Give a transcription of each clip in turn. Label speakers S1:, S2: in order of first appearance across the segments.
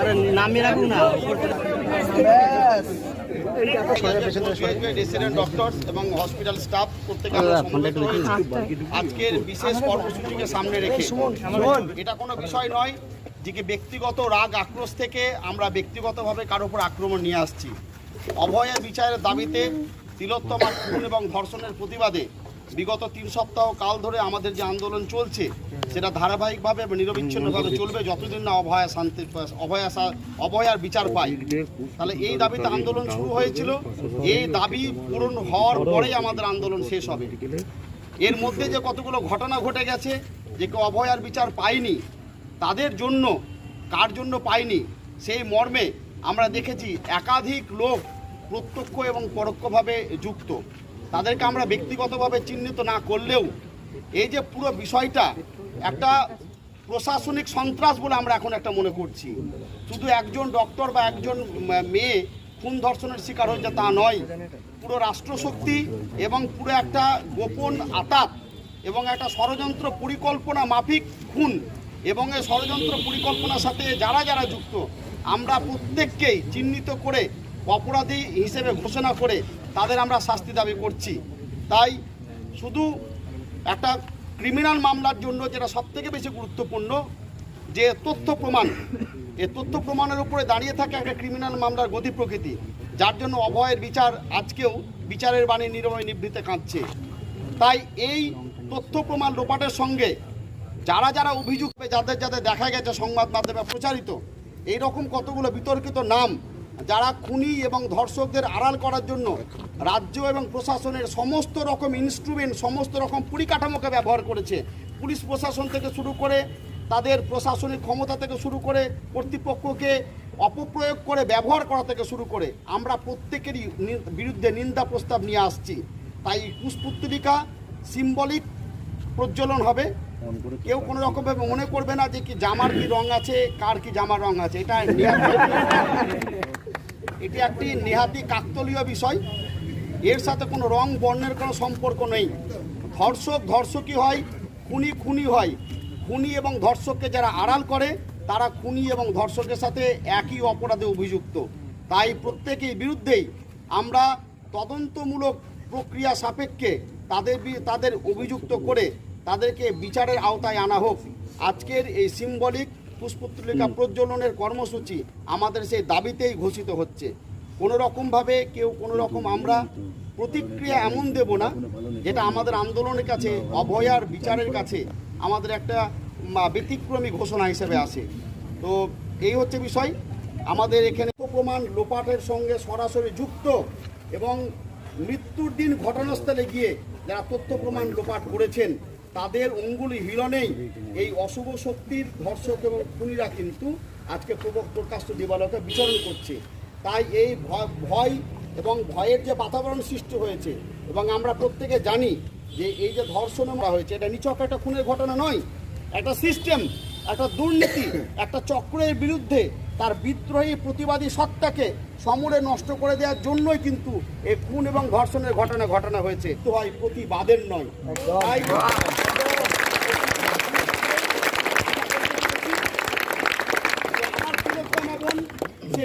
S1: আরে নামিয়ে রাখুন না
S2: এবং হসপিটাল স্টাফ আজকের বিশেষ কর্মসূচিকে সামনে রেখে। এটা কোনো বিষয় নয় যে ব্যক্তিগত রাগ আক্রোশ থেকে আমরা ব্যক্তিগতভাবে কারোর উপর আক্রমণ নিয়ে আসছি। অভয়ের বিচারের দাবিতে তিলোত্তমার খুন এবং ধর্ষণের প্রতিবাদে বিগত তিন সপ্তাহ কাল ধরে আমাদের যে আন্দোলন চলছে, সেটা ধারাবাহিকভাবে নিরবিচ্ছিন্নভাবে চলবে। যতদিন না অভয়া শান্তি অভয়া অভয়ার বিচার পায়, তাহলে এই দাবিতে আন্দোলন শুরু হয়েছিল। এই দাবি পূরণ হওয়ার পরেই আমাদের আন্দোলন শেষ হবে। এর মধ্যে যে কতগুলো ঘটনা ঘটে গেছে, যে কেউ অভয়ার বিচার পায়নি, তাদের জন্য, কার জন্য পায়নি, সেই মর্মে আমরা দেখেছি একাধিক লোক প্রত্যক্ষ এবং পরোক্ষভাবে যুক্ত। তাদেরকে আমরা ব্যক্তিগতভাবে চিহ্নিত না করলেও এই যে পুরো বিষয়টা একটা প্রশাসনিক সন্ত্রাস বলে আমরা এখন একটা মনে করছি। শুধু একজন ডক্টর বা একজন মেয়ে খুন ধর্ষণের শিকার হয়েছে তা নয়, পুরো রাষ্ট্রশক্তি এবং পুরো একটা গোপন আতাত এবং একটা ষড়যন্ত্র পরিকল্পনা মাফিক খুন এবং এই ষড়যন্ত্র পরিকল্পনার সাথে যারা যারা যুক্ত, আমরা প্রত্যেককেই চিহ্নিত করে অপরাধী হিসেবে ঘোষণা করে তাদের আমরা শাস্তি দাবি করছি। তাই শুধু একটা ক্রিমিনাল মামলার জন্য যেটা সবথেকে বেশি গুরুত্বপূর্ণ, যে তথ্য প্রমাণ, এ তথ্য প্রমাণের উপরে দাঁড়িয়ে থাকে একটা ক্রিমিনাল মামলার গতি প্রকৃতি, যার জন্য অভয়ের বিচার আজকেও বিচারের বাণী নিরময় নিবৃত্তে কাঁদছে। তাই এই তথ্য প্রমাণ লোপাটের সঙ্গে যারা যারা অভিযুক্ত যাদের যাদের দেখা গেছে সংবাদ মাধ্যমে প্রচারিত এই রকম কতগুলো বিতর্কিত নাম যারা খুনি এবং ধর্ষকদের আড়াল করার জন্য রাজ্য এবং প্রশাসনের সমস্ত রকম ইনস্ট্রুমেন্ট সমস্ত রকম পরিকাঠামোকে ব্যবহার করেছে, পুলিশ প্রশাসন থেকে শুরু করে, তাদের প্রশাসনিক ক্ষমতা থেকে শুরু করে, কর্তৃপক্ষকে অপপ্রয়োগ করে ব্যবহার করা থেকে শুরু করে আমরা প্রত্যেকেরই বিরুদ্ধে নিন্দা প্রস্তাব নিয়ে আসছি। তাই কুশপুত্রিকা সিম্বলিক প্রজ্বলন হবে। কেউ কোনো রকমভাবে মনে করবে না যে কি জামার কি রং আছে, কার কি জামার রং আছে, এটা এটি একটি নেহাতি কাকতলীয় বিষয়। এর সাথে কোনো রং, বর্ণের কোনো সম্পর্ক নেই। ধর্ষক, ধর্ষকই হয়, খুনি খুনি হয়। খুনি এবং ধর্ষককে যারা আড়াল করে, তারা খুনি এবং ধর্ষকের সাথে একই অপরাধে অভিযুক্ত। তাই প্রত্যেকের বিরুদ্ধেই আমরা তদন্তমূলক প্রক্রিয়া সাপেক্ষে তাদের তাদের অভিযুক্ত করে তাদেরকে বিচারের আওতায় আনা হোক। আজকের এই সিম্বলিক পুষ্পত্রিকা প্রজ্বলনের কর্মসূচি আমাদের সেই দাবিতেই ঘোষিত হচ্ছে। কোনো রকমভাবে কেউ কোনো রকম আমরা প্রতিক্রিয়া এমন দেব না যেটা আমাদের আন্দোলনের কাছে অভয়ার বিচারের কাছে আমাদের একটা ব্যতিক্রমী ঘোষণা হিসেবে আসে। তো এই হচ্ছে বিষয়। আমাদের এখানে প্রমাণ লোপাটের সঙ্গে সরাসরি যুক্ত এবং মৃত্যুর দিন ঘটনাস্থলে গিয়ে যারা তথ্য প্রমাণ লোপাট করেছেন তাদের অঙ্গুলি হিলনেই এই অশুভ শক্তির ধর্ষক এবং খুনিরা কিন্তু আজকে প্রকাশ্য দিবালকে বিচরণ করছে। তাই এই ভয়- এবং ভয়ের যে বাতাবরণ সৃষ্টি হয়েছে এবং আমরা প্রত্যেকে জানি যে এই যে ধর্ষণ করা হয়েছে, এটা নিচক একটা খুনের ঘটনা নয়। একটা সিস্টেম, একটা দুর্নীতি, একটা চক্রের বিরুদ্ধে তার বিদ্রোহী প্রতিবাদী সত্তাকে সমূলে নষ্ট করে দেওয়ার জন্যই কিন্তু এই খুন এবং ধর্ষণের ঘটনা ঘটনা হয়েছে তো হয় প্রতিবাদের নয় তাই আমার তিলোত্তমা বোন সে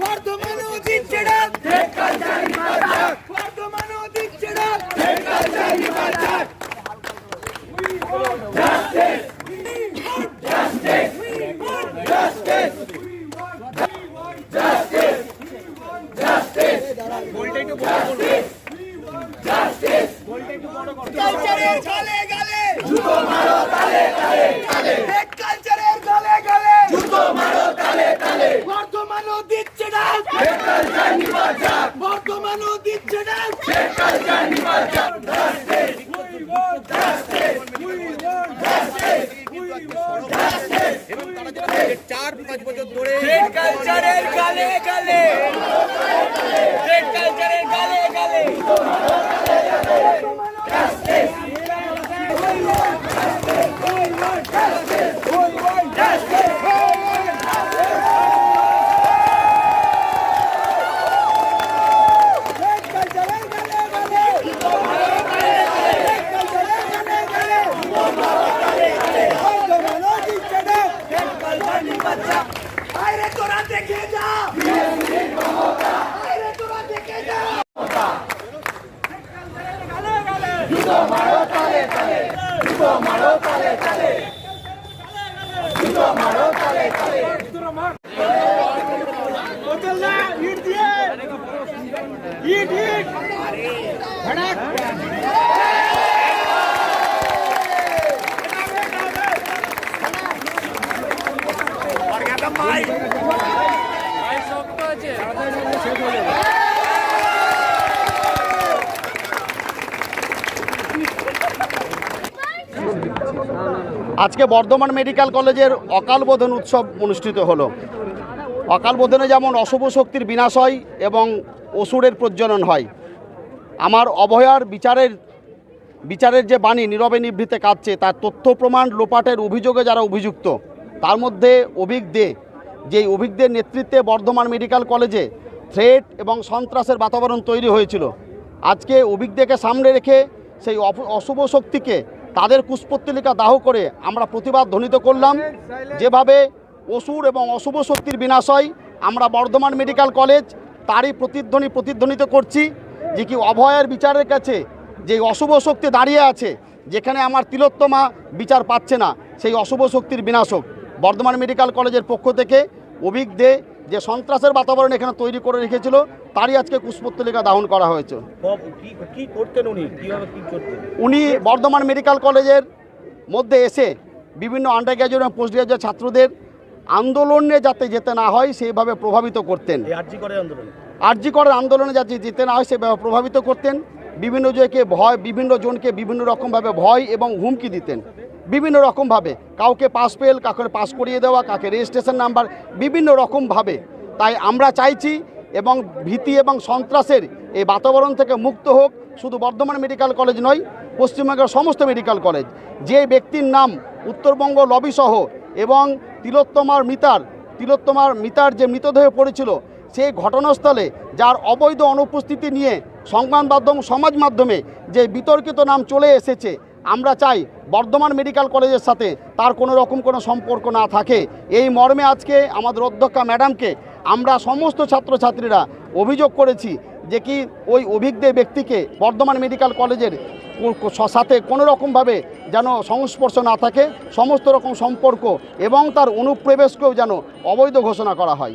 S3: বর্ধমানেও দিচ্ছে না বর্ধমানেও দিচ্ছে না কালচারের গালে গালে। জুতো মারো তালে তালে। তালে কালচারের গালে গালে। জুতো মারো তালে তালে। বর্ধমানও দিচ্ছে না। কালচার নিবাচক বর্ধমানও দিচ্ছে না। কালচার নিবাচক কালচারের গালে গালে। কালচারের গালে গালে। Justice!
S4: Senhor! ತಲೆ ತಲೆ ಮಾಡೋ ತಲೆ ತಲೆ ಮೊದಲ ಹಿಡ್ದಿಯೇ ಈಟ್ ಈಟ್ ಹಣ
S2: আজকে বর্ধমান মেডিকেল কলেজের অকাল বোধন উৎসব অনুষ্ঠিত হলো। অকাল বোধনে যেমন অশুভ শক্তির বিনাশ হয় এবং অসুরের প্রজ্বলন হয়, আমার অভয়ার বিচারের বিচারের যে বাণী নীরবে নিভৃতে কাঁদছে, তার তথ্য প্রমাণ লোপাটের অভিযোগে যারা অভিযুক্ত, তার মধ্যে অভিক দে, যেই অভিজ্ঞদের নেতৃত্বে বর্ধমান মেডিকেল কলেজে থ্রেট এবং সন্ত্রাসের বাতাবরণ তৈরি হয়েছিল। আজকে অভিজ্ঞদেরকে সামনে রেখে সেই অশুভ শক্তিকে তাদের কুষ্পত্তলিকা দাহ করে আমরা প্রতিবাদ ধ্বনিত করলাম। যেভাবে অসুর এবং অশুভ শক্তির বিনাশ হয়, আমরা বর্ধমান মেডিকেল কলেজ তারই প্রতিধ্বনি প্রতিধ্বনিত করছি যে কি অভয়ের বিচারের কাছে যে অশুভ শক্তি দাঁড়িয়ে আছে, যেখানে আমার তিলোত্তমা বিচার পাচ্ছে না, সেই অশুভ শক্তির বিনাশক বর্ধমান মেডিকেল কলেজের পক্ষ থেকে অভিক দে যে সন্ত্রাসের বাতাবরণ এখানে তৈরি করে রেখেছিল তারই আজকে কুষ্পত্তলিকা দাহন করা হয়েছে।
S4: উনি?
S2: বর্ধমান মেডিকেল কলেজের মধ্যে এসে বিভিন্ন আন্ডার গ্র্যাজুয়েট এবং পোস্ট গ্র্যাজুয়েট ছাত্রদের আন্দোলনে যাতে যেতে না হয় সেইভাবে প্রভাবিত করতেন।
S4: আরজি করে
S2: করার আন্দোলনে যাতে যেতে না হয় সেভাবে প্রভাবিত করতেন। বিভিন্ন জনকে ভয় বিভিন্ন জনকে বিভিন্ন রকমভাবে ভয় এবং হুমকি দিতেন। বিভিন্ন রকমভাবে, কাউকে পাস ফেল কাউকে পাস করিয়ে দেওয়া কাকে রেজিস্ট্রেশন নাম্বার বিভিন্ন রকমভাবে। তাই আমরা চাইছি এবং ভীতি এবং সন্ত্রাসের এই বাতাবরণ থেকে মুক্ত হোক, শুধু বর্ধমান মেডিকেল কলেজ নয়, পশ্চিমবঙ্গের সমস্ত মেডিকেল কলেজ। যে ব্যক্তির নাম উত্তরবঙ্গ লবিসহ এবং তিলোত্তমার মিতার তিলোত্তমার মিতার যে মৃতদেহ পড়েছিল, সেই ঘটনাস্থলে যার অবৈধ অনুপস্থিতি নিয়ে সংবাদ মাধ্যম, সমাজ মাধ্যমে যে বিতর্কিত নাম চলে এসেছে আমরা চাই বর্ধমান মেডিকেল কলেজের সাথে তার কোনো রকম কোনো সম্পর্ক না থাকে। এই মর্মে আজকে আমাদের অধ্যক্ষা ম্যাডামকে আমরা সমস্ত ছাত্রছাত্রীরা অভিযোগ করেছি যে কি ওই অভিজ্ঞ ব্যক্তিকে বর্ধমান মেডিকেল কলেজের সাথে কোনো রকমভাবে যেন সংস্পর্শ না থাকে সমস্ত রকম সম্পর্ক এবং তার অনুপ্রবেশকেও যেন অবৈধ ঘোষণা করা হয়।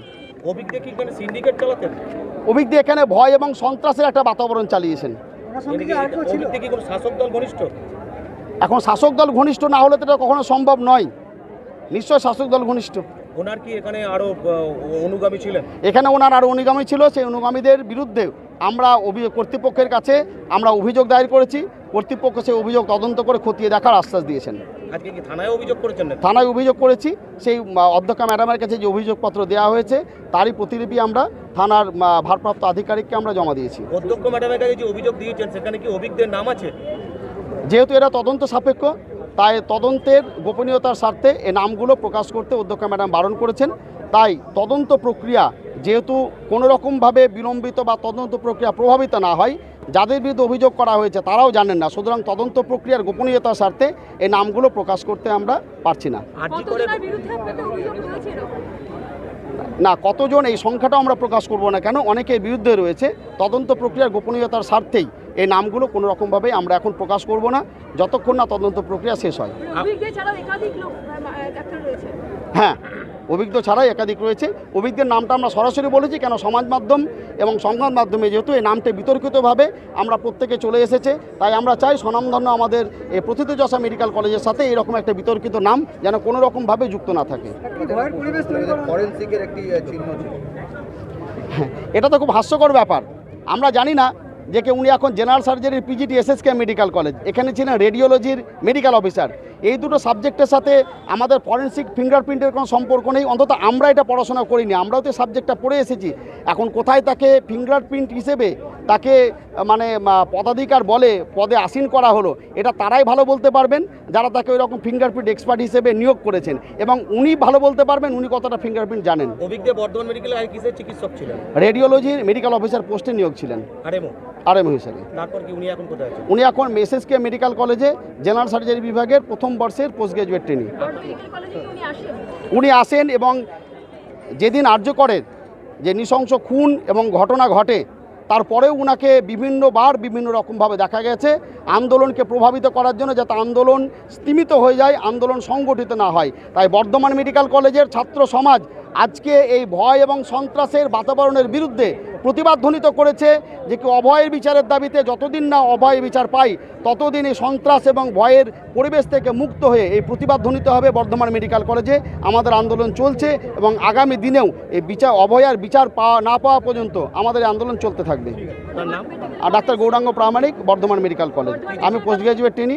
S4: অভিজ্ঞ কি এখানে সিন্ডিকেট চালাতেন?
S2: অভিজ্ঞ এখানে ভয় এবং সন্ত্রাসের একটা বাতাবরণ চালিয়েছেন।
S4: শাসক দল ঘনিষ্ঠ?
S2: এখন শাসক দল ঘনিষ্ঠ না হলে তো এটা কখনো সম্ভব নয়। নিশ্চয় শাসক দল ঘনিষ্ঠ।
S4: ওনার কি এখানে আরও আহ, অনুগামী ছিলেন?
S2: এখানে ওনার আরও অনুগামী ছিল সেই অনুগামীদের বিরুদ্ধে আমরা অভি- কর্তৃপক্ষের কাছে আমরা অভিযোগ দায়ের করেছি। কর্তৃপক্ষ সেই অভিযোগ তদন্ত করে খতিয়ে দেখার আশ্বাস দিয়েছেন।
S4: আজকে কি থানায় অভিযোগ করেছেন
S2: থানায় অভিযোগ করেছি। সেই অধ্যক্ষা ম্যাডামের কাছে যে অভিযোগপত্র দেওয়া হয়েছে তারই প্রতিলিপি আমরা থানার ভারপ্রাপ্ত আধিকারিককে আমরা জমা দিয়েছি।
S4: অধ্যক্ষ ম্যাডামের কাছে যে অভিযোগ দিয়েছেন সেখানে কি অভিজ্ঞদের নাম আছে?
S2: যেহেতু এরা তদন্ত সাপেক্ষ তাই তদন্তের গোপনীয়তার স্বার্থে এ নামগুলো প্রকাশ করতে অধ্যক্ষ ম্যাডাম বারণ করেছেন। তাই তদন্ত প্রক্রিয়া যেহেতু কোনো রকমভাবে বিলম্বিত বা তদন্ত প্রক্রিয়া প্রভাবিত না হয় যাদের বিরুদ্ধে অভিযোগ করা হয়েছে তারাও জানেন না। সুতরাং তদন্ত প্রক্রিয়ার গোপনীয়তার স্বার্থে এই নামগুলো প্রকাশ করতে আমরা পারছি না? না কতজন এই সংখ্যাটাও আমরা প্রকাশ করব না কেন? অনেকের বিরুদ্ধে রয়েছে। তদন্ত প্রক্রিয়ার গোপনীয়তার স্বার্থেই এই নামগুলো কোনো রকমভাবে আমরা এখন প্রকাশ করব না। যতক্ষণ না তদন্ত প্রক্রিয়া শেষ হয়। হ্যাঁ অভিজ্ঞ ছাড়াই একাধিক রয়েছে। অভিজ্ঞের নামটা আমরা সরাসরি বলেছি কেন সমাজ মাধ্যম এবং সংবাদ মাধ্যমে যেহেতু এই নামটা বিতর্কিতভাবে আমরা প্রত্যেকে চলে এসেছে তাই আমরা চাই স্বনামধন্য আমাদের এই প্রথিতযশা মেডিকেল কলেজের সাথে এরকম একটা বিতর্কিত নাম যেন কোনো রকমভাবে যুক্ত না থাকে।
S5: ফরেন্সিকের একটি আহ, চিহ্ন ছিল।
S2: এটা তো খুব হাস্যকর ব্যাপার। আমরা জানি না যে কি উনি এখন জেনারেল সার্জারির পিজিটি এসএসকে মেডিকেল কলেজ এখানে ছিলেন রেডিওলজির মেডিকেল অফিসার এই দুটো সাবজেক্টের সাথে আমাদের ফরেন্সিক ফিঙ্গারপ্রিন্টের কোনো সম্পর্ক নেই, অন্তত আমরা এটা পড়াশোনা করিনি, আমরাও তো সাবজেক্টটা পড়ে এসেছি। এখন কোথায় তাকে ফিঙ্গারপ্রিন্ট হিসেবে তাকে মানে পদাধিকার বলে পদে আসীন করা হলো। এটা তারাই ভালো বলতে পারবেন যারা তাকে ওই রকম ফিঙ্গারপ্রিন্ট এক্সপার্ট হিসেবে নিয়োগ করেছেন। এবং উনি ভালো বলতে পারবেন উনি কতটা ফিঙ্গারপ্রিন্ট জানেন।
S4: অভিজ্ঞ বর্ধমান মেডিকেলে আর কিসের চিকিৎসক ছিলেন?
S2: রেডিওলজির মেডিকেল অফিসার পোস্টে নিয়োগ ছিলেন।
S4: আরেমো
S2: আরএমও হিসেবে।
S4: তারপর কি উনি এখন কোথায় আছেন?
S2: উনি এখন মেসেসকে মেডিকেল কলেজে জেনারেল সার্জারি বিভাগের প্রথম বর্ষের পোস্ট গ্রাজুয়েট ট্রেনিং
S6: উনি আসেন?
S2: এবং যেদিন আর্যকরের যে নৃশংস খুন এবং ঘটনা ঘটে তারপরেও ওনাকে বিভিন্নবার বিভিন্ন রকমভাবে দেখা গেছে আন্দোলনকে প্রভাবিত করার জন্য যাতে আন্দোলন স্তীমিত হয়ে যায়, আন্দোলন সংগঠিত না হয়। তাই বর্ধমান মেডিকেল কলেজের ছাত্র সমাজ আজকে এই ভয় এবং সন্ত্রাসের বাতাবরণের বিরুদ্ধে প্রতিবাদ ধ্বনিত করেছে যে কি অভয়ের বিচারের দাবিতে যতদিন না অভয় বিচার পাই ততদিন এই সন্ত্রাস এবং ভয়ের পরিবেশ থেকে মুক্ত হয়ে এই প্রতিবাদ ধ্বনিত হবে বর্ধমান মেডিকেল কলেজে। আমাদের আন্দোলন চলছে এবং আগামী দিনেও এই বিচার অভয়ার বিচার পাওয়া না পাওয়া পর্যন্ত আমাদের আন্দোলন চলতে থাকবে। আর doctor Gouranga Pramanik Bardhaman medical college. আমি পোস্ট গ্রাজুয়েট ট্রেনিং।